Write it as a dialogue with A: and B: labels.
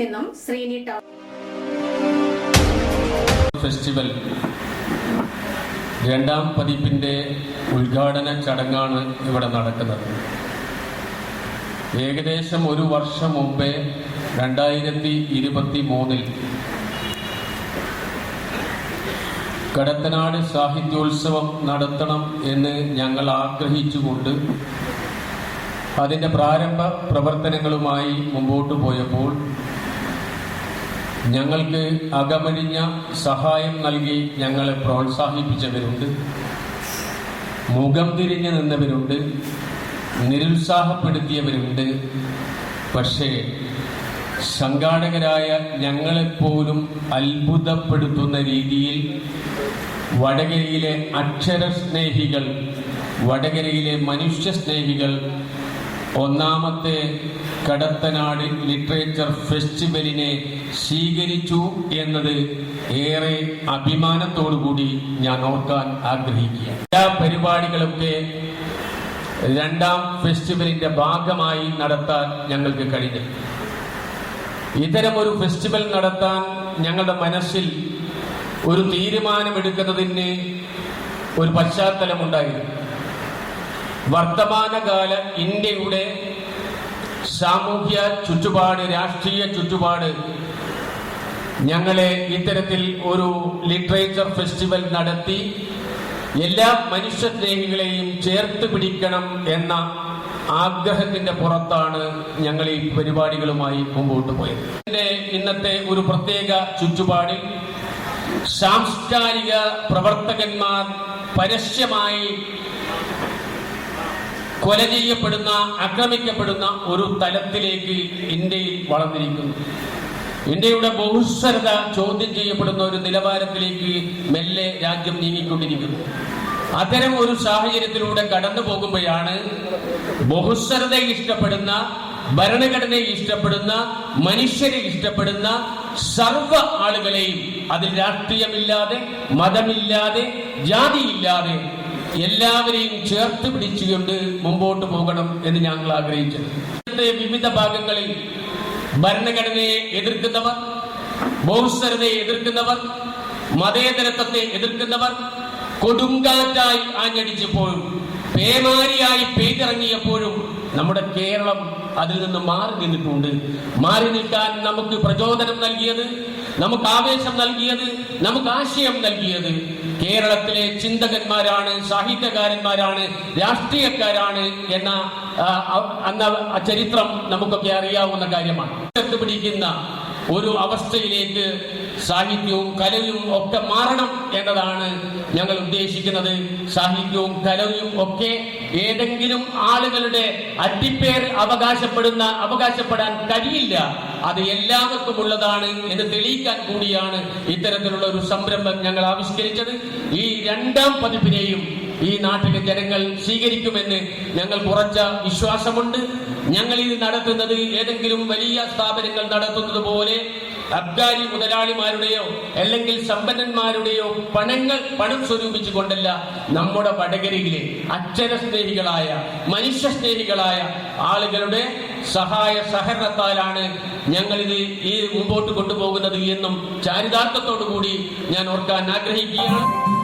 A: നിന്നും Sreeni town.
B: Festival രണ്ടാം പതിപ്പിന്റെ ഉദ്ഘാടന ചടങ്ങാണ് ഇവിടെ നടക്കുന്നത്. ഏകദേശം ഒരു വർഷം മുമ്പേ രണ്ടായിരത്തി ഇരുപത്തി മൂന്നിൽ കടത്തനാട് സാഹിത്യോത്സവം നടത്തണം എന്ന് ഞങ്ങൾ ആഗ്രഹിച്ചുകൊണ്ട് അതിന്റെ പ്രാരംഭ പ്രവർത്തനങ്ങളുമായി മുമ്പോട്ട് പോയപ്പോൾ ഞങ്ങൾക്ക് അകമഴിഞ്ഞ സഹായം നൽകി ഞങ്ങളെ പ്രോത്സാഹിപ്പിച്ചവരുണ്ട്. മുഖം തിരിഞ്ഞു നിന്നവരുണ്ട്. നിരുത്സാഹപ്പെടുത്തിയവരുണ്ട്. പക്ഷേ സംഘാടകരായ ഞങ്ങളെപ്പോലും അത്ഭുതപ്പെടുത്തുന്ന രീതിയിൽ വടകരയിലെ അക്ഷരസ്നേഹികൾ വടകരയിലെ മനുഷ്യസ്നേഹികൾ ഒന്നാമത്തെ കടത്തനാട് ലിറ്ററേച്ചർ ഫെസ്റ്റിവലിനെ സ്വീകരിച്ചു എന്നത് ഏറെ അഭിമാനത്തോടുകൂടി ഞാൻ ഓർക്കാൻ ആഗ്രഹിക്കുക. എല്ലാ പരിപാടികളൊക്കെ രണ്ടാം ഫെസ്റ്റിവലിന്റെ ഭാഗമായി നടത്താൻ ഞങ്ങൾക്ക് കഴിഞ്ഞു. ഇത്തരം ഒരു ഫെസ്റ്റിവൽ നടത്താൻ ഞങ്ങളുടെ മനസ്സിൽ ഒരു തീരുമാനമെടുക്കുന്നതിന് ഒരു പശ്ചാത്തലമുണ്ടായിരുന്നു. വർത്തമാനകാല ഇന്ത്യയുടെ സാമൂഹ്യ ചുറ്റുപാട് രാഷ്ട്രീയ ചുറ്റുപാട് ഞങ്ങളെ ഇത്തരത്തിൽ ഒരു ലിറ്ററേച്ചർ ഫെസ്റ്റിവൽ നടത്തി എല്ലാ മനുഷ്യസ്നേഹികളെയും ചേർത്ത് പിടിക്കണം എന്ന ആഗ്രഹത്തിന്റെ പുറത്താണ് ഞങ്ങൾ ഈ പരിപാടികളുമായി മുമ്പോട്ട് പോയത്. ഇന്നത്തെ ഒരു പ്രത്യേക ചുറ്റുപാടിൽ സാംസ്കാരിക പ്രവർത്തകന്മാർ പരസ്യമായി കൊല ചെയ്യപ്പെടുന്ന ആക്രമിക്കപ്പെടുന്ന ഒരു തലത്തിലേക്ക് ഇന്ത്യയിൽ വളർന്നിരിക്കുന്നു. ഇന്ത്യയുടെ ബഹുസ്വരത ചോദ്യം ചെയ്യപ്പെടുന്ന ഒരു നിലവാരത്തിലേക്ക് മെല്ലെ രാജ്യം നീങ്ങിക്കൊണ്ടിരിക്കുന്നു. അത്തരം ഒരു സാഹചര്യത്തിലൂടെ കടന്നു പോകുമ്പോഴാണ് ബഹുസ്വരതയെ ഇഷ്ടപ്പെടുന്ന ഭരണഘടനയെ ഇഷ്ടപ്പെടുന്ന മനുഷ്യരെ ഇഷ്ടപ്പെടുന്ന സർവ ആളുകളെയും അതിൽ രാഷ്ട്രീയമില്ലാതെ മതമില്ലാതെ ജാതിയില്ലാതെ എല്ലാവരെയും ചേർത്ത് പിടിച്ചുകൊണ്ട് മുമ്പോട്ട് പോകണം എന്ന് ഞങ്ങൾ ആഗ്രഹിച്ചത്. വിവിധ ഭാഗങ്ങളിൽ ഭരണഘടനയെ എതിർക്കുന്നവർ ബഹുസ്വരതയെ എതിർക്കുന്നവർ മതേതരത്വത്തെ എതിർക്കുന്നവർ കൊടുങ്കാറ്റായി ആഞ്ഞടിച്ചപ്പോഴും പേമാരിയായി പെയ്തിറങ്ങിയപ്പോഴും നമ്മുടെ കേരളം അതിൽ നിന്ന് മാറി നിന്നിട്ടുണ്ട്. മാറി നിൽക്കാൻ നമുക്ക് പ്രചോദനം നൽകിയത് നമുക്ക് ആവേശം നൽകിയത് നമുക്ക് ആശയം നൽകിയത് കേരളത്തിലെ ചിന്തകന്മാരാണ് സാഹിത്യകാരന്മാരാണ് രാഷ്ട്രീയക്കാരാണ് എന്ന അന്ന ചരിത്രം നമുക്കൊക്കെ അറിയാവുന്ന കാര്യമാണ്. പിടിക്കുന്ന ഒരു അവസ്ഥയിലേക്ക് സാഹിത്യവും കലയും ഒക്കെ മാറണം എന്നതാണ് ഞങ്ങൾ ഉദ്ദേശിക്കുന്നത്. സാഹിത്യവും കലയും ഒക്കെ ഏതെങ്കിലും ആളുകളുടെ അറ്റിപ്പേർ അവകാശപ്പെടുന്ന അവകാശപ്പെടാൻ കഴിയില്ല. അത് എല്ലാവർക്കും ഉള്ളതാണ് എന്ന് തെളിയിക്കാൻ കൂടിയാണ് ഇത്തരത്തിലുള്ള ഒരു സംരംഭം ഞങ്ങൾ ആവിഷ്കരിച്ചത്. ഈ രണ്ടാം പതിപ്പിനെയും ഈ നാട്ടിലെ ജനങ്ങൾ സ്വീകരിക്കുമെന്ന് ഞങ്ങൾ ഉറച്ച വിശ്വാസമുണ്ട്. ഞങ്ങൾ ഇത് നടത്തുന്നത് ഏതെങ്കിലും വലിയ സ്ഥാപനങ്ങൾ നടത്തുന്നത് പോലെ അബ്ഗാരി മുതലാളിമാരുടെയോ അല്ലെങ്കിൽ സമ്പന്നന്മാരുടെയോ പണങ്ങൾ പണം സ്വരൂപിച്ചു കൊണ്ടല്ല നമ്മുടെ വടകരയിലെ മനുഷ്യ സ്നേഹികളായ ആളുകളുടെ സഹായ സഹകരണത്താലാണ് ഞങ്ങളിത് ഈ മുമ്പോട്ട് കൊണ്ടുപോകുന്നത് എന്നും ചാരിതാർത്ഥത്തോടു കൂടി ഞാൻ ഓർക്കാൻ ആഗ്രഹിക്കുകയാണ്.